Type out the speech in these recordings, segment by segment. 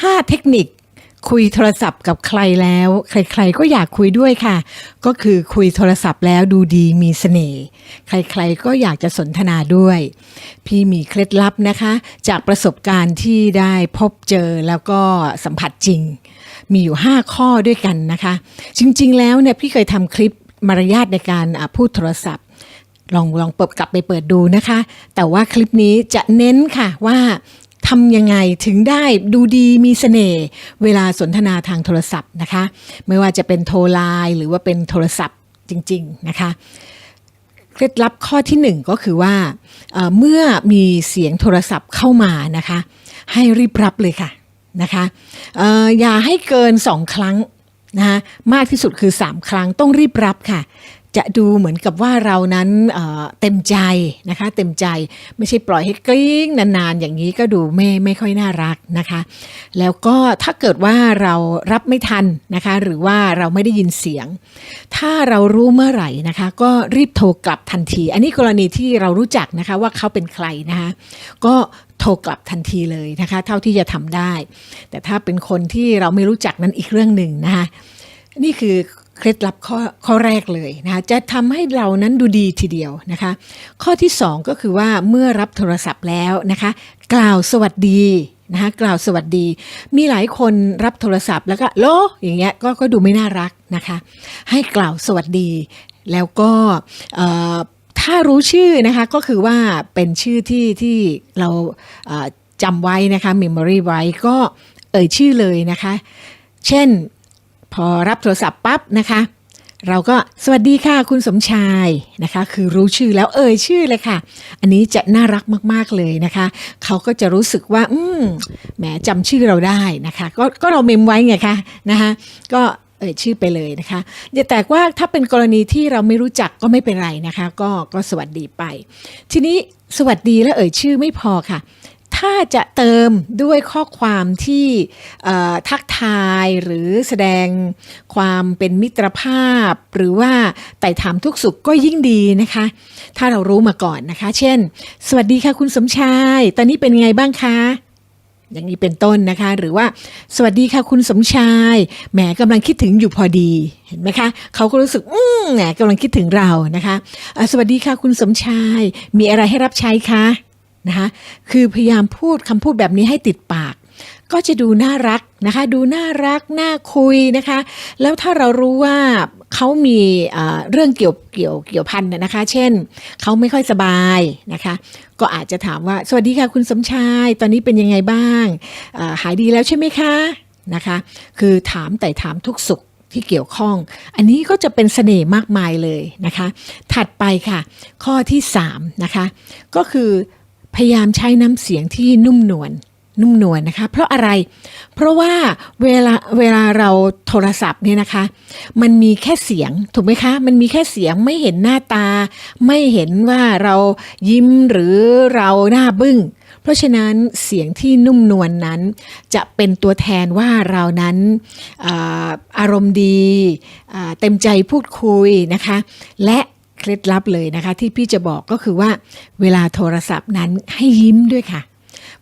5 เทคนิค คุยโทรศัพท์กับใครแล้ว ใครๆก็อยากคุยด้วยค่ะ ก็คือคุยโทรศัพท์แล้วดูดีมีเสน่ห์ใครๆก็อยากจะสนทนาด้วย พี่มีเคล็ดลับนะคะ จากประสบการณ์ที่ได้พบเจอแล้วก็สัมผัสจริง มีอยู่ 5 ข้อด้วยกันนะคะ จริงๆ แล้วเนี่ยพี่เคยทำคลิปมารยาทในการพูดโทรศัพท์ลองลองเปิดกลับไปเปิดดูนะคะ แต่ว่าคลิปนี้จะเน้นค่ะว่า ทำยังไงถึงได้ดูดีมีเสน่ห์เวลาสนทนาทางโทรศัพท์นะคะ ไม่ว่าจะเป็นโทรไลน์หรือว่าเป็นโทรศัพท์จริง ๆ นะคะเคล็ดลับข้อที่หนึ่งก็คือว่าเมื่อมีเสียงโทรศัพท์เข้ามานะคะ ให้รีบรับเลยค่ะนะคะอออย่าให้เกินสองครั้งนะคะมากที่สุดคือ 3 ครั้งต้องรีบรับค่ะ จะดูเหมือนกับว่าเรานั้นเเต็มใจนะคะ เต็มใจไม่ใช่ปล่อยให้กลิ้งนานๆ อย่างนี้ก็ดูไม่ไม่ค่อยน่ารักนะคะ แล้วก็ถ้าเกิดว่าเรารับไม่ทันนะคะ หรือว่าเราไม่ได้ยินเสียง ถ้าเรารู้เมื่อไหร่นะคะ ก็รีบโทรกลับทันที อันนี้กรณีที่เรารู้จักนะคะว่าเขาเป็นใครนะคะ ก็โทรกลับทันทีเลยนะคะ เท่าที่จะทำได้ แต่ถ้าเป็นคนที่เราไม่รู้จักนั้นอีกเรื่องหนึ่งนะคะนี่คือ เคล็ดลับข้อข้อแรกเลยนะคะจะทำให้เรานั้นดูดีทีเดียวนะคะ ข้อที่ 2 ก็คือว่าเมื่อรับโทรศัพท์แล้วนะคะ กล่าวสวัสดีนะคะกล่าวสวัสดี มีหลายคนรับโทรศัพท์แล้วก็โลอย่างเงี้ยก็ก็ดูไม่น่ารักนะคะ ให้กล่าวสวัสดี แล้วก็ถ้ารู้ชื่อนะคะก็คือว่าเป็นชื่อที่ที่เราจำไว้นะคะ memory ไว้ก็เอ่ยชื่อเลยนะคะ เช่น พอรับโทรศัพท์ปั๊บนะคะ เราก็สวัสดีค่ะคุณสมชายนะคะ คือรู้ชื่อแล้วเอ่ยชื่อเลยค่ะ อันนี้จะน่ารักมากๆเลยนะคะ เขาก็จะรู้สึกว่า อืมแหมจำชื่อเราได้นะคะ ก็ก็เราเมมไว้ไงคะนะคะก็เอ่ยชื่อไปเลยนะคะอย่แต่ว่าถ้าเป็นกรณีที่เราไม่รู้จักก็ไม่เป็นไรนะคะ ก็ก็สวัสดีไป ทีนี้สวัสดีและเอ่ยชื่อไม่พอค่ะ ถ้าจะเติมด้วยข้อความที่ทักทายหรือแสดงความเป็นมิตรภาพ หรือว่าไต่ถามทุกสุขก็ยิ่งดีนะคะ ถ้าเรารู้มาก่อนนะคะ เช่น สวัสดีค่ะคุณสมชาย ตอนนี้เป็นไงบ้างคะอย่างนี้เป็นต้นนะคะ หรือว่าสวัสดีค่ะคุณสมชายแหมกำลังคิดถึงอยู่พอดีเห็นไหมคะเขาก็รู้สึกอืมแหมกำลังคิดถึงเรานะคะ สวัสดีค่ะคุณสมชายมีอะไรให้รับใช้คะ นะคะคือพยายามพูดคำพูดแบบนี้ให้ติดปาก ก็จะดูน่ารักนะคะ ดูน่ารักน่าคุยนะคะ แล้วถ้าเรารู้ว่าเขามีเรื่องเกี่ยวเกี่ยวเกี่ยวพันนะคะ เช่นเขาไม่ค่อยสบายนะคะ ก็อาจจะถามว่า สวัสดีค่ะคุณสมชาย ตอนนี้เป็นยังไงบ้าง หายดีแล้วใช่ไหมคะนะคะ คือถามแต่ถามทุกสุขที่เกี่ยวข้อง อันนี้ก็จะเป็นเสน่ห์มากมายเลยนะคะ ถัดไปค่ะ ข้อที่3นะคะ ก็คือ พยายามใช้น้ำเสียงที่นุ่มนวลนุ่มนวลนะคะ เพราะอะไร เพราะว่าเวลาเวลาเราโทรศัพท์เนี่ยนะคะ มันมีแค่เสียงถูกไหมคะ มันมีแค่เสียงไม่เห็นหน้าตา ไม่เห็นว่าเรายิ้มหรือเราหน้าบึ้ง เพราะฉะนั้นเสียงที่นุ่มนวลนนั้น จะเป็นตัวแทนว่าเรานั้นอาอารมณ์ดีเต็มใจพูดคุยนะคะ และ เคล็ดลับเลยนะคะ ที่พี่จะบอกก็คือว่าเวลาโทรศัพท์นั้นให้ยิ้มด้วยค่ะ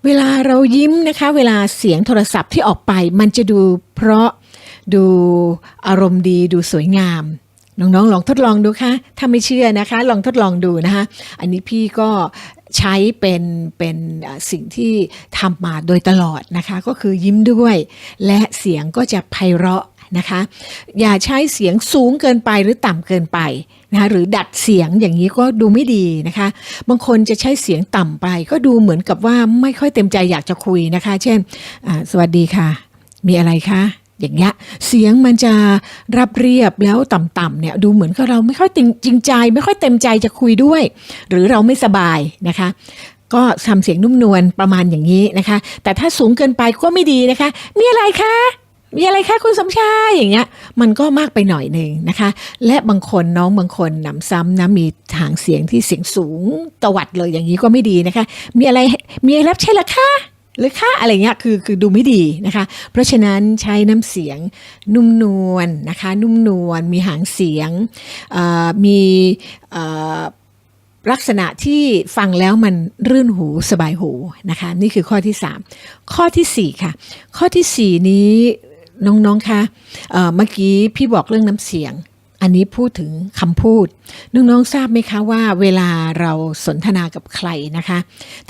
เวลาเรายิ้มนะคะ เวลาเสียงโทรศัพท์ที่ออกไป มันจะดูเพราะดูอารมณ์ดีดูสวยงามน้องๆ ลองทดลองดูค่ะ ถ้าไม่เชื่อนะคะ ลองทดลองดูนะคะ อันนี้พี่ก็ใช้เป็นเป็นสิ่งที่ทำมาโดยตลอดนะคะ ก็คือยิ้มด้วย และเสียงก็จะไพเราะ นะคะ อย่าใช้เสียงสูงเกินไปหรือต่ำเกินไปนะคะหรือดัดเสียงอย่างนี้ก็ดูไม่ดีนะคะ บางคนจะใช้เสียงต่ำไป ก็ดูเหมือนกับว่าไม่ค่อยเต็มใจอยากจะคุยนะคะ เช่นสวัสดีค่ะ มีอะไรคะอย่างเงี้ยเสียงมันจะรับเรียบแล้วต่ำๆเนี่ยดูเหมือนกับเราไม่ค่อยจริงจริงใจ ไม่ค่อยเต็มใจจะคุยด้วย หรือเราไม่สบายนะคะ ก็ทำเสียงนุ่มนวลประมาณอย่างนี้นะคะ แต่ถ้าสูงเกินไปก็ไม่ดีนะคะ มีอะไรคะ มีอะไรคะคุณสมชายอย่างเงี้ย มันก็มากไปหน่อยหนึ่งนะคะ และบางคนน้องบางคนหนำซ้ำนะมีทางเสียงที่เสียงสูงตวัดเลยอย่างนี้ก็ไม่ดีนะคะ มีอะไรมีอะไรรับใช่ละคะหรือคะอะไรเงี้ยคือคือดูไม่ดีนะคะ เพราะฉะนั้นใช้น้ำเสียงนุ่มนวลนะคะ นุ่มนวลมีหางเสียงมีลักษณะที่ฟังแล้วมันรื่นหูสบายหูนะคะ นี่คือข้อที่ 3 ข้อทีสี่4 ค่ะ ข้อทีสี่4 นี้ น้องๆคะเมื่อกี้พี่บอกเรื่องน้ำเสียง อันนี้พูดถึงคำพูด น้องๆทราบไหมคะว่าเวลาเราสนทนากับใครนะคะ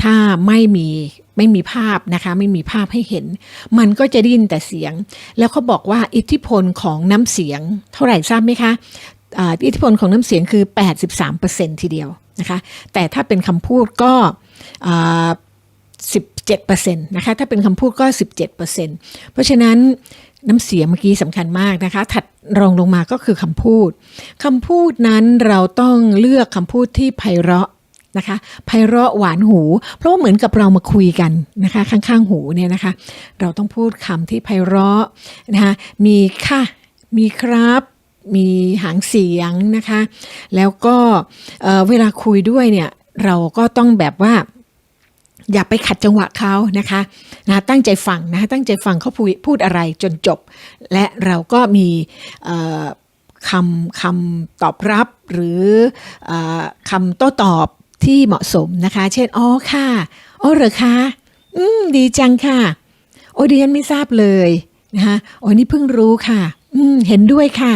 ถ้าไม่มีไม่มีภาพนะคะไม่มีภาพให้เห็น มันก็จะได้ยินแต่เสียง แล้วเขาบอกว่าอิทธิพลของน้ำเสียง เท่าไหร่ทราบไหมคะอิทธิพลของน้ำเสียงคือ 83%ทีเดียวนะคะแต่ถ้าเป็นคำพูดก็อ่า17%นะคะถ้าเป็นคำพูดก็ 17%เพราะฉะนั้น น้ำเสียงเมื่อกี้สำคัญมากนะคะ ถัดรองลงมาก็คือคำพูดคำพูดนั้นเราต้องเลือกคำพูดที่ไพเราะนะคะไพเราะหวานหู เพราะว่าเหมือนกับเรามาคุยกันนะคะข้างๆหูเนี่ยนะคะ เราต้องพูดคำที่ไพเราะนะคะมีค่ะมีครับมีหางเสียงนะคะ แล้วก็เเวลาคุยด้วยเนี่ยเราก็ต้องแบบว่า อย่าไปขัดจังหวะเขานะคะนะตั้งใจฟังนะคะตั้งใจฟังเขาพูดพูดอะไรจนจบ และเราก็มีคำคำตอบรับหรืออคำโต้ตอบที่เหมาะสมนะคะ เช่น อ๋อค่ะ อ๋อเหรอคะอืม ดีจังค่ะ โอ้ดิฉันไม่ทราบเลยนะคะโอ้นี่เพิ่งรู้ค่ะ อืม เห็นด้วยค่ะ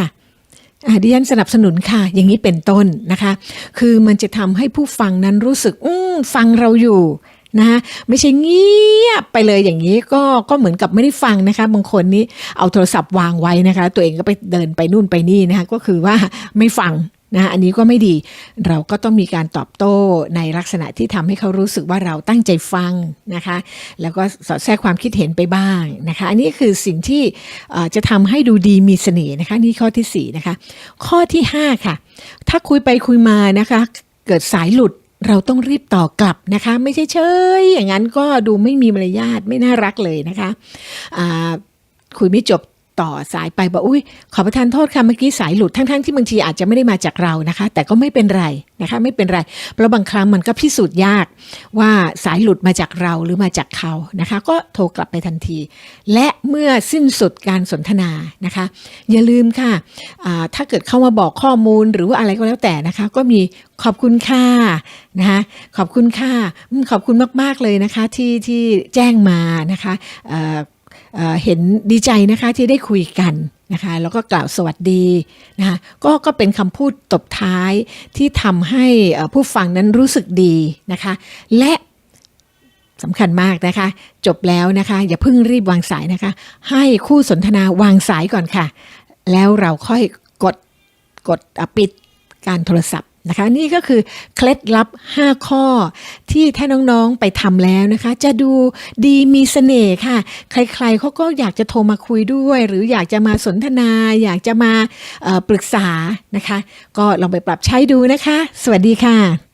ดิฉันสนับสนุนค่ะ อย่างนี้เป็นต้นนะคะ คือมันจะทำให้ผู้ฟังนั้นรู้สึก อืม ฟังเราอยู่ นะคะไม่ใช่เงียบไปเลยอย่างนี้ก็ก็เหมือนกับไม่ได้ฟังนะคะบางคนนี่เอาโทรศัพท์วางไว้นะคะ ตัวเองก็ไปเดินไปนู่นไปนี่นะคะก็คือว่าไม่ฟังนะอันนี้ก็ไม่ดีเราก็ต้องมีการตอบโต้ในลักษณะที่ทำให้เขารู้สึกว่าเราตั้งใจฟังนะคะ แล้วก็สอดแทรกความคิดเห็นไปบ้างนะคะ อันนี้คือสิ่งที่จะทำให้ดูดีมีเสน่ห์นะคะ นี่ข้อที่สี่นะคะข้อที่ห้าค่ะ ถ้าคุยไปคุยมานะคะ เกิดสายหลุด เราต้องรีบต่อกลับนะคะ ไม่ใช่เฉยอย่างนั้นก็ดูไม่มีมารยาทไม่น่ารักเลยนะคะคุยไม่จบ ต่อสายไปบอกอุ้ยขอประทานโทษค่ะเมื่อกี้สายหลุดทั้งๆที่บางทีอาจจะไม่ได้มาจากเรานะคะ แต่ก็ไม่เป็นไรนะคะไม่เป็นไร เพราะบางครั้งมันก็พิสูจน์ยากว่าสายหลุดมาจากเราหรือมาจากเขานะคะ ก็โทรกลับไปทันที และเมื่อสิ้นสุดการสนทนานะคะ อย่าลืมค่ะถ้าเกิดเข้ามาบอกข้อมูลหรือว่าอะไรก็แล้วแต่นะคะ ก็มีขอบคุณค่ะนะคะขอบคุณค่ะขอบคุณมากๆเลยนะคะที่ที่แจ้งมานะคะ เห็นดีใจนะคะที่ได้คุยกันนะคะแล้วก็กล่าวสวัสดีนะคะก็ก็เป็นคำพูดตบท้ายที่ทำให้ผู้ฟังนั้นรู้สึกดีนะคะและสำคัญมากนะคะ จบแล้วนะคะ อย่าเพิ่งรีบวางสายนะคะ ให้คู่สนทนาวางสายก่อนค่ะ แล้วเราค่อยกดกดปิดการโทรศัพท์ นะคะนี่ก็คือเคล็ดลับ 5 ข้อที่ถ้าน้องๆไปทำแล้วนะคะ จะดูดีมีเสน่ห์ค่ะ ใครๆเขาก็อยากจะโทรมาคุยด้วย หรืออยากจะมาสนทนา อยากจะมาปรึกษานะคะ ก็ลองไปปรับใช้ดูนะคะ สวัสดีค่ะ